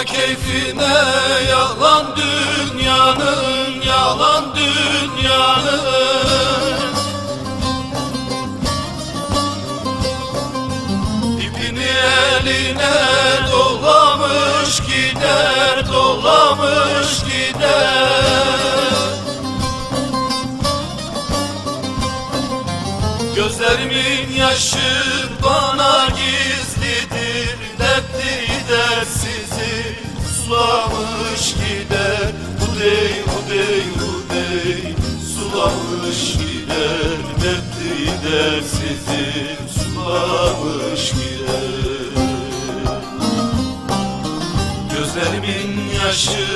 Bakma keyfine yalan dünyanın Yalan dünyanın. İpini eline dolamış gider Dolamış gider. Gözlerimin yaşı bana gizlidir sulamış gider. Hudey hudey hudey. Sulamış gider. Dertli dersizi sulamış gider. Gözlerimin yaşı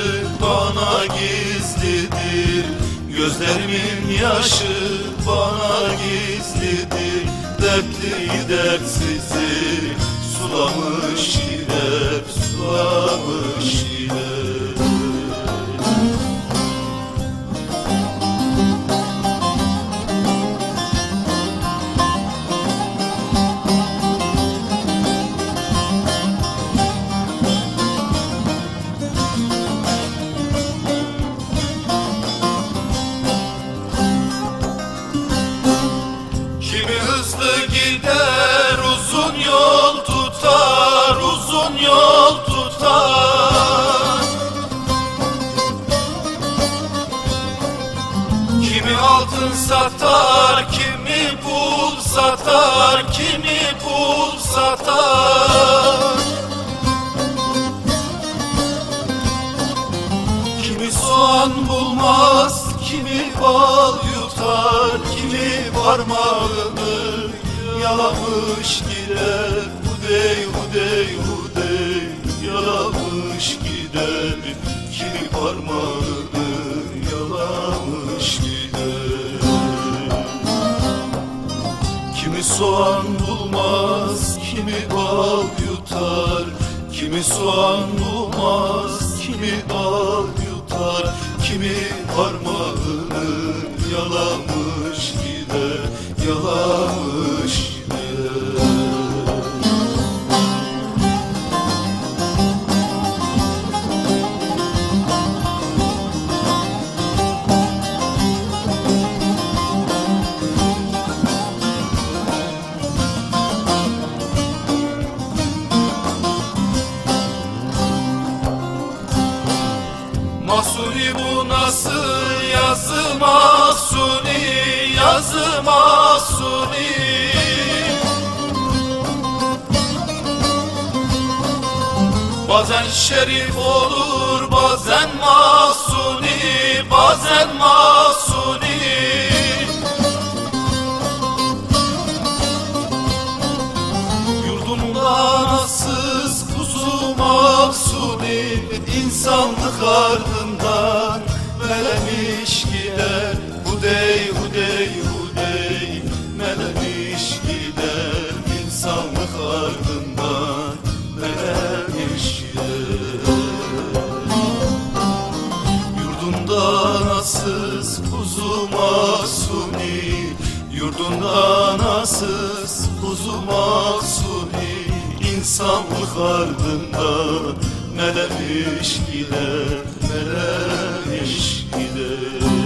bana gizlidir. Gözlerimin yaşı bana gizlidir. Dertli dertsizi sulamış gider Sulamış gider yol tutar. Kimi altın satar kimi pul satar kimi pul satar. Kimi soğan bulmaz, kimi bal yutar, kimi parmağını yalamış gider. Hudey, hudey, hudey, yalamış gider. Kimi parmağını yalamış gider. Kimi soğan bulmaz, kimi bal yutar Kimi soğan bulmaz, kimi bal yutar Kimi parmağını yalamış gider, yalamış Mahsuni bu nasıl yazı? Mahsuni yazı mahsuni. Bazen şerif olur bazen mahsuni bazen mahsuni. Yurdumda nasız kuzu mahsuni insanlık ardından melemiş gider. Hudey hudey hudey. Melemiş gider. İnsanlık ardından melemiş gider Yurdunda nasız kuzu masuni Yurdunda nasız kuzu masuni İnsanlık ardında melemiş gider Melemiş gider